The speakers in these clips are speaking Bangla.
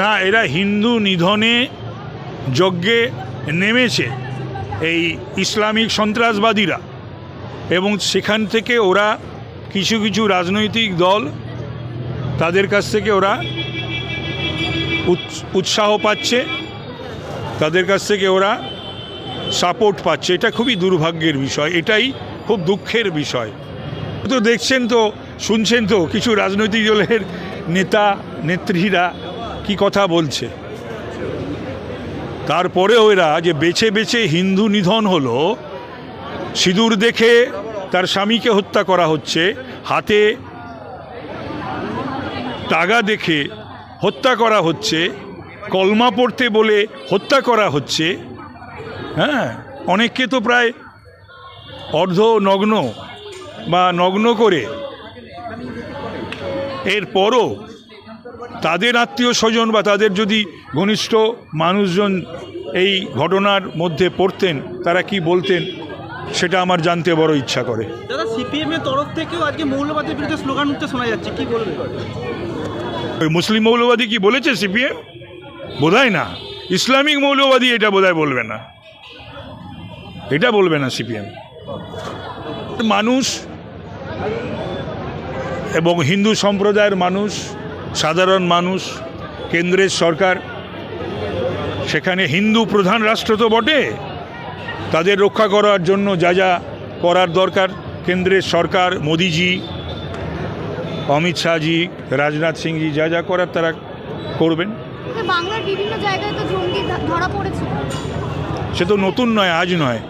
না, এরা হিন্দু নিধনে যজ্ঞে নেমেছে এই ইসলামিক সন্ত্রাসবাদীরা। এবং সেখান থেকে ওরা কিছু কিছু রাজনৈতিক দল তাদের কাছ থেকে ওরা উৎসাহ পাচ্ছে, তাদের কাছ থেকে ওরা সাপোর্ট পাচ্ছে। এটা খুবই দুর্ভাগ্যের বিষয়, এটাই খুব দুঃখের বিষয়। তো দেখছেন তো, শুনছেন তো, কিছু রাজনৈতিক দলের নেতা, নেত্রীরা কি কথা বলছে? তারপরেও এরা যে বেছে বেছে হিন্দু নিধন হলো, সিঁদুর দেখে তার স্বামীকে হত্যা করা হচ্ছে, হাতে টাগা দেখে হত্যা করা হচ্ছে, কলমা পড়তে বলে হত্যা করা হচ্ছে হ্যাঁ? অনেককে তো প্রায় অর্ধ নগ্ন বা নগ্ন করে। এরপরও তাদের আত্মীয় স্বজন বা তাদের যদি ঘনিষ্ঠ মানুষজন এই ঘটনার মধ্যে পড়তেন তারা কি বলতেন সেটা আমার জানতে বড় ইচ্ছা করে। দাদা সিপিএম এর তরফ থেকেও আজকে মৌলবাদের বিরুদ্ধে স্লোগান উঠতে শোনা যাচ্ছে কি বলবেন? ওই মুসলিম মৌলবাদী কি বলেছে সিপিএম বোধহয় না। ইসলামিক মৌলবাদী এটা বোধহয় বলবে না। এটা বলবে না সিপিএম মানুষ এবং হিন্দু সম্প্রদায়ের মানুষ সাধারণ মানুষ কেন্দ্রের সরকার সেখানে হিন্দু প্রধান রাষ্ট্র তো বটে। তাদের রক্ষা করার জন্য যা যা করার দরকার। কেন্দ্রের সরকার মোদিজি অমিত শাহজি রাজনাথ সিংজি যা যা করার তারা করবেন। বাংলার বিভিন্ন জায়গায় তো জঙ্গি ধরা পড়েছে। সে তো নতুন নয় আজ নয়।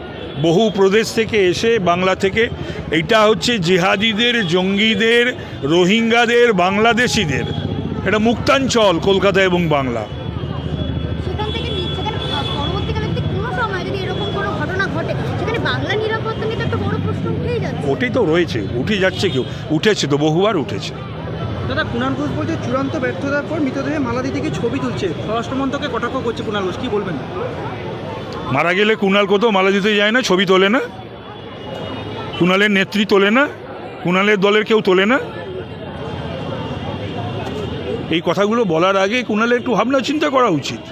বহু প্রদেশ থেকে এসে বাংলা থেকে এইটা হচ্ছে জেহাদিদের জঙ্গিদের রোহিঙ্গাদের বাংলাদেশিদের। এটা মুক্তাঞ্চল কলকাতা এবং বাংলা। সেখান থেকে নি- সেখানে আহ, পরবর্তীকালে যদি কোনো সময় যদি এরকম কোনো ঘটনা ঘটে সেখানে বাংলা নিরাপত্তা নিয়ে তো একটা বড় প্রশ্ন উঠেই যাচ্ছে। ওটাই তো রয়েছে উঠে যাচ্ছে কেউ। উঠেছে তো বহুবার উঠেছে। দাদা কুণাল ঘোষ বলছে চূড়ান্ত ব্যর্থতার পর মৃতদেহে মালা দিয়ে থেকে ছবি তুলছে। স্বরাষ্ট্রমন্ত্রকে কটাক্ষ করছে কুণাল ঘোষ কি বলবেন? মারা গেলে কুণাল কোথাও মালা দিতে যায় না ছবি তোলে না। কুণালের নেত্রী তোলে না কুণালের দলের কেউ তোলে না। এই কথাগুলো বলার আগে কুণালের একটু ভাবনা চিন্তা করা উচিত।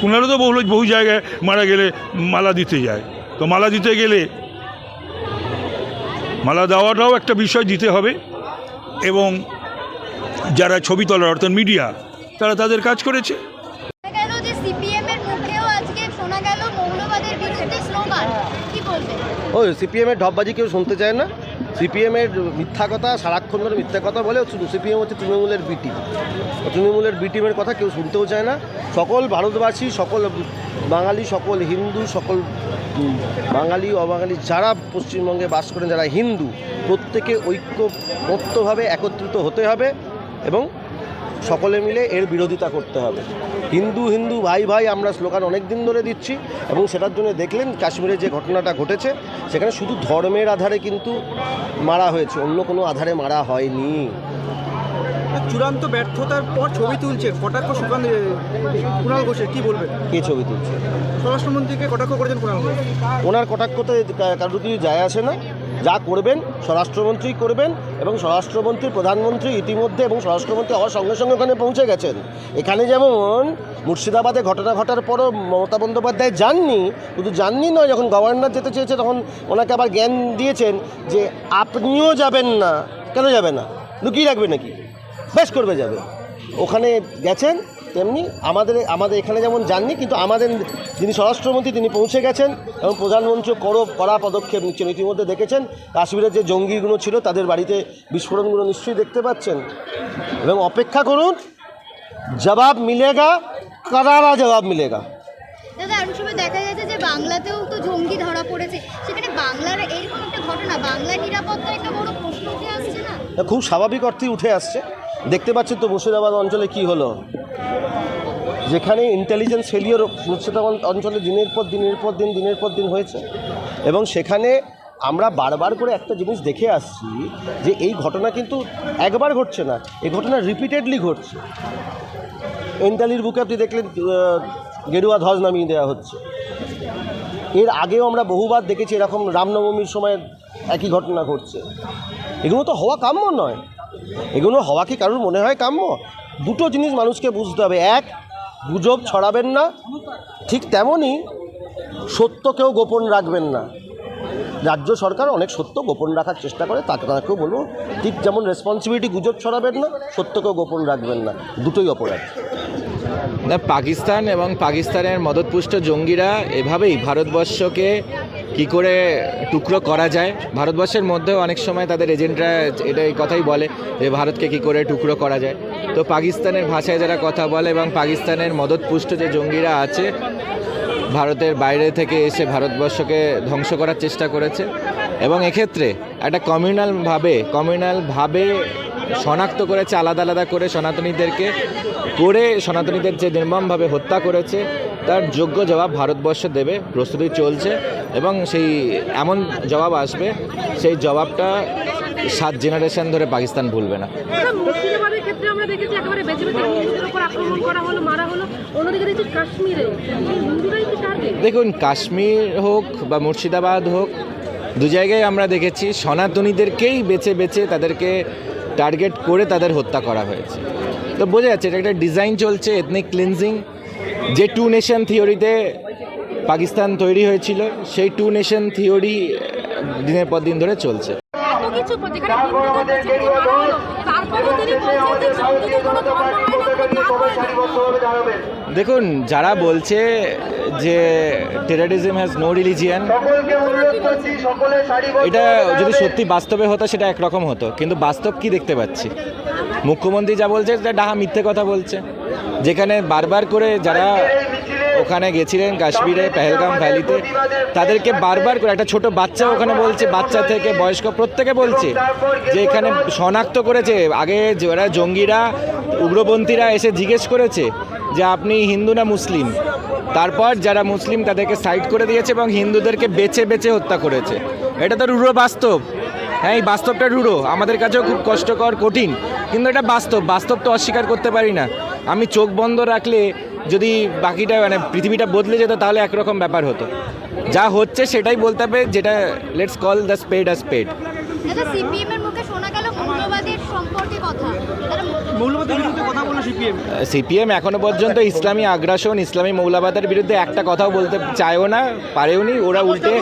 কুণালও তো বহু বহু জায়গায় মারা গেলে মালা দিতে যায়। তো মালা দিতে গেলে মালা দেওয়াটাও একটা বিষয় দিতে হবে এবং যারা ছবি তোলার অর্থাৎ মিডিয়া তারা তাদের কাজ করেছে। শোনা গেল যে সিপিএম এর মুখেও আজকে শোনা গেল মৌলবাদের বিরুদ্ধে স্লোগান। কি বলবেন? ওই সিপিএমের ঢপবাজি কেউ শুনতে চায় না? সিপিএমের মিথ্যা কথা, সারাক্ষণ ধরে মিথ্যা কথা বলে সিপিএম হচ্ছে তৃণমূলের বি টিম তৃণমূলের বি টিমের কথা কেউ শুনতেও চায় না। সকল ভারতবাসী, সকল বাঙালি, সকল হিন্দু, সকল বাঙালি, অবাঙালি, যারা পশ্চিমবঙ্গে বাস করেন, যারা হিন্দু, প্রত্যেকে ঐক্যবদ্ধভাবে একত্রিত হতে হবে এবং সকলে মিলে এর বিরোধিতা করতে হবে। হিন্দু হিন্দু ভাই ভাই আমরা স্লোগান অনেক দিন ধরে দিচ্ছি এবং সেটার জন্য দেখলেন কাশ্মীরে যে ঘটনাটা ঘটেছে সেখানে শুধু ধর্মের আধারে কিন্তু মারা হয়েছে অন্য কোনো আধারে মারা হয়নি। চূড়ান্ত ব্যর্থতার পর ছবি তুলছে কটাক্ষ সুকান্ত কুণাল ঘোষের কি বলবেন? কে ছবি তুলছে? স্বরাষ্ট্রমন্ত্রীকে কটাক্ষ করেছেন কুণাল ঘোষ? ওনার কটাক্ষতে কারোর কিছু যায় আসে না যা করবেন, স্বরাষ্ট্রমন্ত্রী করবেন এবং স্বরাষ্ট্রমন্ত্রী, প্রধানমন্ত্রী ইতিমধ্যে এবং স্বরাষ্ট্রমন্ত্রী হওয়ার সঙ্গে সঙ্গে ওখানে পৌঁছে গেছেন। এখানে যেমন মুর্শিদাবাদে ঘটনা ঘটার পরও মমতা বন্দ্যোপাধ্যায় যাননি শুধু যাননি নয়, যখন গভর্নর যেতে চেয়েছে তখন ওনাকে আবার জ্ঞান দিয়েছেন যে আপনিও যাবেন না। কেন যাবে না? লুকিয়ে রাখবে নাকি? বেশ করবে যাবে। ওখানে গেছেন তেমনি আমাদের আমাদের এখানে যেমন যাননি কিন্তু আমাদের যিনি স্বরাষ্ট্রমন্ত্রী তিনি পৌঁছে গেছেন এবং প্রধানমন্ত্রী করো কড়া পদক্ষেপ নিচ্ছেন। ইতিমধ্যে দেখেছেন কাশ্মীরের যে জঙ্গিগুলো ছিল তাদের বাড়িতে বিস্ফোরণগুলো নিশ্চয়ই দেখতে পাচ্ছেন। এবং অপেক্ষা করুন জবাব মিলেগা করারা জবাব মিলেগা। দাদা আরও সময় দেখা যাচ্ছে যে বাংলাতেও তো জঙ্গি ধরা পড়েছে। সেখানে বাংলার এরকম একটা ঘটনা বাংলার নিরাপত্তা একটা বড় প্রশ্ন উঠে আসছে না? খুব স্বাভাবিক অর্থেই উঠে আসছে। দেখতে পাচ্ছেন তো মুর্শিদাবাদ অঞ্চলে কি হলো? যেখানে ইন্টেলিজেন্স ফেলিওর মুর্শিদাবাদ অঞ্চলে দিনের পর দিনের পর দিন, দিনের পর দিন হয়েছে এবং সেখানে আমরা বারবার করে একটা জিনিস দেখে আসছি যে এই ঘটনা কিন্তু একবার ঘটছে না, এই ঘটনা রিপিটেডলি ঘটছে। এন্টালির বুকে আপনি দেখলেন গেরুয়া ধ্বজ নামিয়ে দেওয়া হচ্ছে। এর আগেও আমরা বহুবার দেখেছি এরকম রামনবমীর সময় একই ঘটনা ঘটছে। এগুলো তো হওয়া কাম্য নয়। এগুলো হওয়া কি কারোর মনে হয় কাম্য? দুটো জিনিস মানুষকে বুঝতে হবে। এক, গুজব ছড়াবেন না। ঠিক তেমনই সত্যকেও গোপন রাখবেন না। রাজ্য সরকার অনেক সত্য গোপন রাখার চেষ্টা করে, তাকে তাকেও বলব, ঠিক যেমন রেসপন্সিবিলিটি গুজব ছড়াবেন না, সত্যকেও গোপন রাখবেন না। দুটোই অপরাধ। পাকিস্তান এবং পাকিস্তানের মদতপুষ্ট জঙ্গিরা এভাবেই ভারতবর্ষকে কি করে টুকরো করা যায়? ভারতবর্ষের মধ্যেও অনেক সময় তাদের এজেন্টরা এটা এই কথাই বলে যে ভারতকে কি করে টুকরো করা যায়। তো পাকিস্তানের ভাষায় যারা কথা বলে এবং পাকিস্তানের মদতপুষ্ট যে জঙ্গিরা আছে, ভারতের বাইরে থেকে এসে ভারতবর্ষকে ধ্বংস করার চেষ্টা করেছে। এবং এক্ষেত্রে একটা কমিউনালভাবে কমিউনালভাবে শনাক্ত করেছে, আলাদা আলাদা করে সনাতনীদেরকে, করে সনাতনীদের যে নির্মমভাবে হত্যা করেছে তার যোগ্য জবাব ভারতবর্ষ দেবে প্রস্তুতি চলছে এবং সেই এমন জবাব আসবে সেই জবাবটা সাত জেনারেশন ধরে পাকিস্তান ভুলবে না। ক্ষেত্রে আমরা দেখেছি একেবারে বেঁচে বেঁচে হিন্দুদের উপর আক্রমণ করা হলো মারা হলো। অন্যদিকে দেখছি কাশ্মীরে হিন্দুরাই কি টার্গেট দেখুন কাশ্মীর হোক বা মুর্শিদাবাদ হোক দু জায়গায় আমরা দেখেছি সনাতনীদেরকেই বেছে বেছে তাদেরকে টার্গেট করে তাদের হত্যা করা হয়েছে। তো বোঝা যাচ্ছে এটা একটা ডিজাইন চলছে এথনিক ক্লিনজিং যে টু নেশন থিওরিতে পাকিস্তান তৈরি হয়েছিল সেই টু নেশন থিওরি দিনের পর দিন ধরে চলছে। দেখুন যারা বলছে যে টেরারিজম হ্যাজ নো রিলিজিয়ান এটা যদি সত্যি বাস্তবে হতো সেটা একরকম হতো। কিন্তু বাস্তব কি দেখতে পাচ্ছি? মুখ্যমন্ত্রী যা বলছে সেটা ডাহা মিথ্যে কথা বলছে। যেখানে বারবার করে যারা ওখানে গেছিলেন, কাশ্মীরে, পেহেলগাম ভ্যালিতে, তাদেরকে বারবার করে একটা ছোট বাচ্চা ওখানে বলছে, বাচ্চা থেকে বয়স্ক প্রত্যেকে বলছে যে এখানে শনাক্ত করেছে। আগে যারা জঙ্গিরা, উগ্রপন্থীরা এসে জিজ্ঞেস করেছে যে আপনি হিন্দু না মুসলিম? তারপর যারা মুসলিম তাদেরকে সাইড করে দিয়েছে এবং হিন্দুদেরকে বেছে বেছে হত্যা করেছে। এটা তো রূঢ় বাস্তব। হ্যাঁ এই বাস্তবটা রুড়ো। আমাদের কাছেও খুব কষ্টকর, কঠিন। কিন্তু এটা বাস্তব। বাস্তব তো অস্বীকার করতে পারি না। আমি চোখ বন্ধ রাখলে যদি বাকিটা মানে পৃথিবীটা বদলে যেত, তাহলে একরকম ব্যাপার হতো। যা হচ্ছে সেটাই বলতে হবে, যেটা let's call the spade a spade শোনা গেল মূল্যবাদের সম্পর্কে কথা। সিপিএম। এখনও পর্যন্ত ইসলামী আগ্রাসন, ইসলামী মৌলবাদের বিরুদ্ধে একটা কথাও বলতে চায়ও না পারেও নি ওরা উল্টে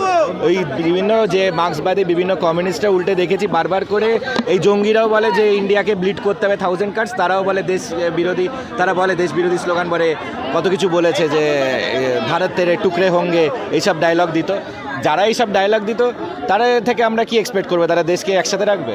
ওই বিভিন্ন যে মার্ক্সবাদী বিভিন্ন কমিউনিস্টরা উল্টে দেখেছি, বারবার করে। এই জঙ্গিরাও বলে যে ইন্ডিয়াকে ব্লিড করতে হবে থাউজেন্ড কার্ডস তারাও বলে দেশ বিরোধী, তারা বলে দেশ বিরোধী স্লোগান বলে কত কিছু বলেছে যে ভারতের টুকরে হোঙ্গে এইসব ডায়লগ দিত। যারা এইসব ডায়লগ দিত, তারা থেকে আমরা কি এক্সপেক্ট করব? তারা দেশকে একসাথে রাখবে?